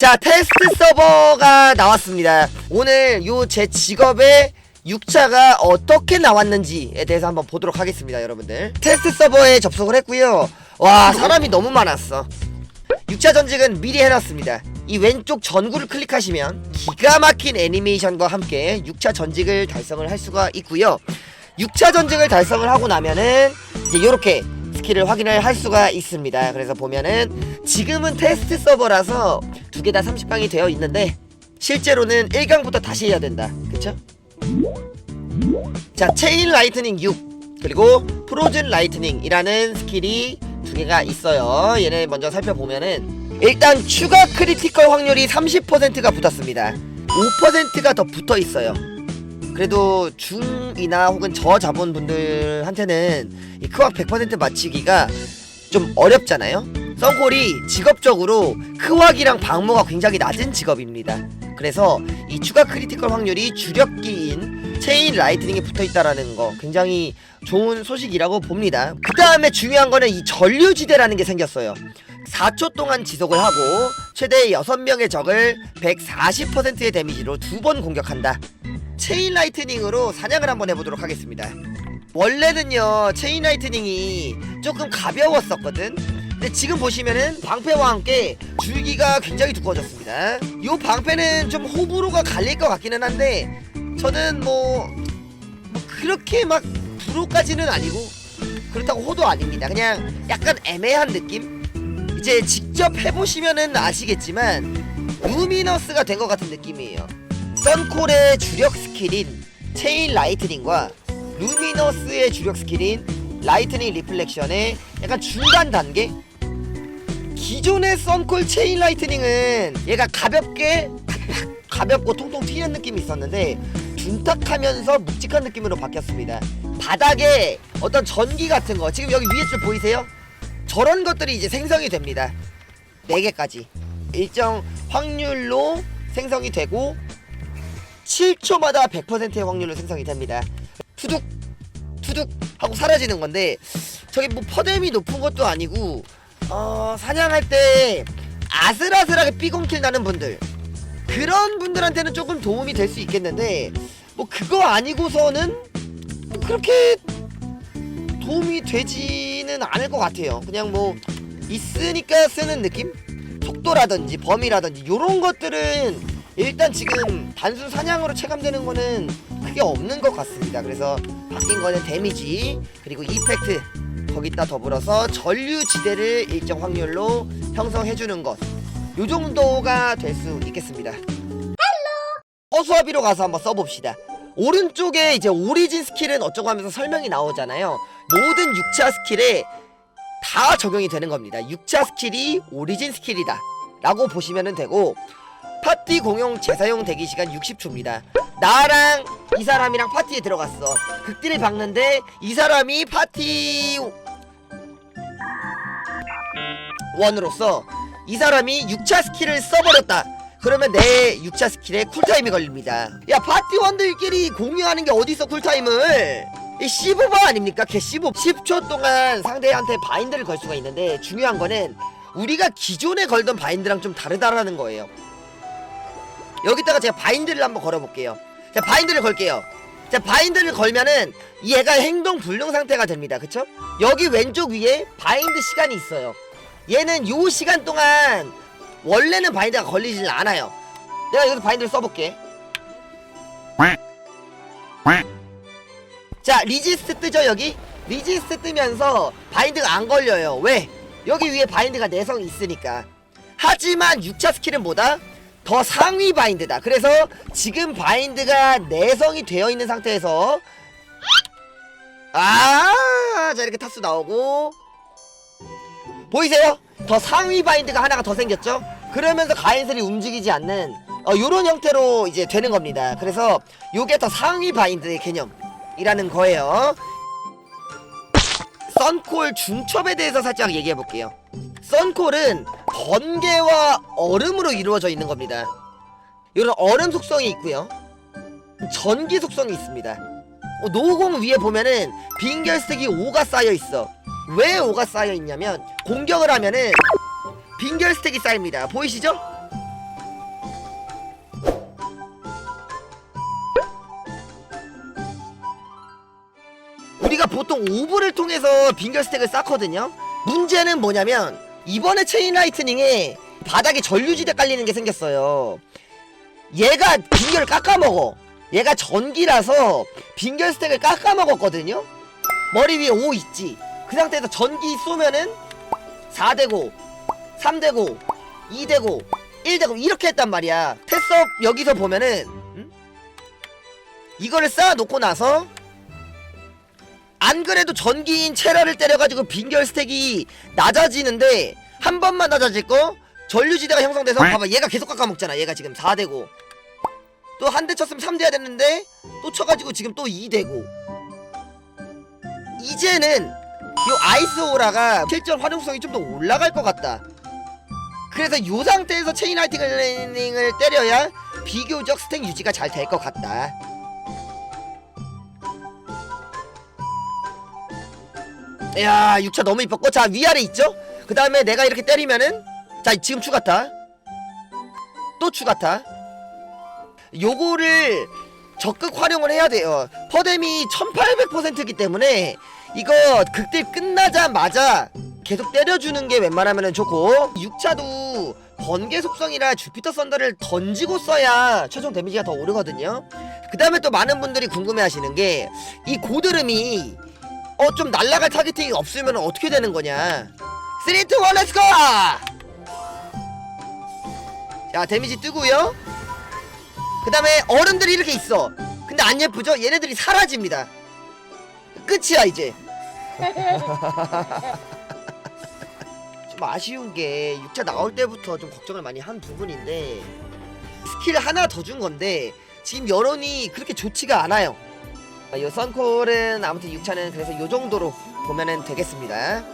자 테스트 서버가 나왔습니다. 오늘 요 제 직업의 6차가 어떻게 나왔는지에 대해서 한번 보도록 하겠습니다 여러분들. 테스트 서버에 접속을 했고요. 와 사람이 너무 많았어. 6차 전직은 미리 해놨습니다. 이 왼쪽 전구를 클릭하시면 기가 막힌 애니메이션과 함께 6차 전직을 달성을 할 수가 있고요. 6차 전직을 달성을 하고 나면은 이제 요렇게 스킬을 확인을 할 수가 있습니다. 그래서 보면은 지금은 테스트 서버라서 두 개 다 30강이 되어 있는데 실제로는 1강부터 다시 해야 된다. 그쵸? 자 체인 라이트닝 6 그리고 프로즌 라이트닝이라는 스킬이 두 개가 있어요. 얘네 먼저 살펴보면은 일단 추가 크리티컬 확률이 30%가 붙었습니다. 5%가 더 붙어 있어요. 그래도 중이나 혹은 저자본분들한테는 이 크왁 100% 맞추기가 좀 어렵잖아요 썬콜이 직업적으로 크왁이랑 방모가 굉장히 낮은 직업입니다. 그래서 이 추가 크리티컬 확률이 주력기인 체인 라이트닝에 붙어있다라는 거 굉장히 좋은 소식이라고 봅니다. 그 다음에 중요한 거는 이 전류지대라는 게 생겼어요. 4초 동안 지속을 하고 최대 6명의 적을 140%의 데미지로 두 번 공격한다. 체인 라이트닝으로 사냥을 한번 해보도록 하겠습니다. 원래는요 체인 라이트닝이 조금 가벼웠었거든 근데 지금 보시면은 방패와 함께 줄기가 굉장히 두꺼워졌습니다. 요 방패는 좀 호불호가 갈릴 것 같기는 한데 저는 뭐, 뭐 그렇게 막 불호까지는 아니고 그렇다고 호도 아닙니다. 그냥 약간 애매한 느낌? 이제 직접 해보시면은 아시겠지만 루미너스가 된 것 같은 느낌이에요. 썬콜의 주력 스킬인 체인 라이트닝과 루미너스의 주력 스킬인 라이트닝 리플렉션의 약간 중간 단계? 기존의 썬콜 체인 라이트닝은 얘가 가볍게 가볍고 통통 튀는 느낌이 있었는데 둔탁하면서 묵직한 느낌으로 바뀌었습니다 바닥에 어떤 전기 같은 거 지금 여기 위에 줄 보이세요? 저런 것들이 이제 생성이 됩니다 4개까지 일정 확률로 생성이 되고 7초마다 100%의 확률로 생성이 됩니다. 투둑 투둑 하고 사라지는 건데 저기 뭐 퍼뎀이 높은 것도 아니고 어 사냥할 때 아슬아슬하게 삐공킬 나는 분들 그런 분들한테는 조금 도움이 될 수 있겠는데 뭐 그거 아니고서는 뭐 그렇게 도움이 되지는 않을 것 같아요. 그냥 뭐 있으니까 쓰는 느낌? 속도라든지 범위라든지 요런 것들은 일단 지금 단순 사냥으로 체감되는 거는 크게 없는 것 같습니다. 그래서 바뀐 거는 데미지 그리고 이펙트 거기다 더불어서 전류 지대를 일정 확률로 형성해주는 것. 요 정도가 될 수 있겠습니다. 허수아비로 가서 한번 써봅시다. 오른쪽에 이제 오리진 스킬은 어쩌고 하면서 설명이 나오잖아요. 모든 6차 스킬에 다 적용이 되는 겁니다. 6차 스킬이 오리진 스킬이다. 라고 보시면 되고 파티 공용 재사용 대기 시간 60초입니다. 나랑 이 사람이랑 파티에 들어갔어. 극딜을 박는데 이 사람이 파티 원으로서 이 사람이 6차 스킬을 써버렸다. 그러면 내 6차 스킬에 쿨타임이 걸립니다. 야 파티원들끼리 공유하는 게 어디서 쿨타임을? 이 시브바 아닙니까? 개 시브 10초 동안 상대한테 바인드를 걸 수가 있는데 중요한 거는 우리가 기존에 걸던 바인드랑 좀 다르다라는 거예요. 여기다가 제가 바인드를 한번 걸어볼게요. 자, 바인드를 걸게요. 자, 바인드를 걸면은 얘가 행동 불능 상태가 됩니다. 그쵸? 여기 왼쪽 위에 바인드 시간이 있어요. 얘는 요 시간 동안 원래는 바인드가 걸리질 않아요. 내가 여기서 바인드를 써볼게. 자, 리지스트 뜨죠, 여기? 리지스트 뜨면서 바인드가 안 걸려요. 왜? 여기 위에 바인드가 내성이 있으니까. 하지만 6차 스킬은 뭐다? 더 상위 바인드다. 그래서 지금 바인드가 내성이 되어 있는 상태에서 아, 자 이렇게 타수 나오고 보이세요? 더 상위 바인드가 하나가 더 생겼죠? 그러면서 가인슬이 움직이지 않는 어, 요런 형태로 이제 되는 겁니다. 그래서 요게 더 상위 바인드의 개념이라는 거예요. 썬콜 중첩에 대해서 살짝 얘기해 볼게요. 썬콜은 번개와 얼음으로 이루어져 있는 겁니다. 이런 얼음 속성이 있고요. 전기 속성이 있습니다. 어, 노공 위에 보면은 빙결색이 5가 쌓여있어. 왜 5가 쌓여있냐면 공격을 하면은 빙결 스택이 쌓입니다. 보이시죠? 우리가 보통 오브를 통해서 빙결 스택을 쌓거든요. 문제는 뭐냐면 이번에 체인 라이트닝에 바닥에 전류지대 깔리는 게 생겼어요. 얘가 빙결을 깎아먹어. 얘가 전기라서 빙결 스택을 깎아먹었거든요. 머리 위에 5 있지. 그 상태에서 전기 쏘면은 4대고 3대고 2대고 1대고 이렇게 했단 말이야. 테스업 여기서 보면은 음? 이거를 쌓아놓고 나서 안 그래도 전기인 체라를 때려가지고 빙결 스택이 낮아지는데 한 번만 낮아질 거? 전류지대가 형성돼서 봐봐 얘가 계속 깎아먹잖아. 얘가 지금 4대고. 또 한 대 쳤으면 3대 해야 됐는데 또 쳐가지고 지금 또 2대고. 이제는 요 아이스 오라가 실전 활용성이 좀 더 올라갈 것 같다. 그래서 요 상태에서 체인 라이팅을 때려야 비교적 스택 유지가 잘 될 것 같다 야 6차 너무 이뻤고. 자 위아래 있죠? 그 다음에 내가 이렇게 때리면은 자 지금 추가타. 또 추가타. 요거를 적극 활용을 해야 돼요. 퍼뎀이 1800%이기 때문에 이거 극딜 끝나자마자 계속 때려주는 게 웬만하면 좋고 6차도 번개 속성이라 주피터 썬더를 던지고 써야 최종 데미지가 더 오르거든요. 그 다음에 또 많은 분들이 궁금해 하시는 게 이 고드름이 어 좀 날라갈 타겟팅이 없으면 어떻게 되는 거냐? 3, 2, 1 렛츠고! 자 데미지 뜨고요. 그 다음에 어른들이 이렇게 있어. 근데 안 예쁘죠? 얘네들이 사라집니다. 끝이야 이제. 좀 아쉬운 게 6차 나올 때부터 좀 걱정을 많이 한 부분인데 스킬 하나 더 준 건데 지금 여론이 그렇게 좋지가 않아요 이 선콜은 아무튼 6차는 그래서 요 정도로 보면은 되겠습니다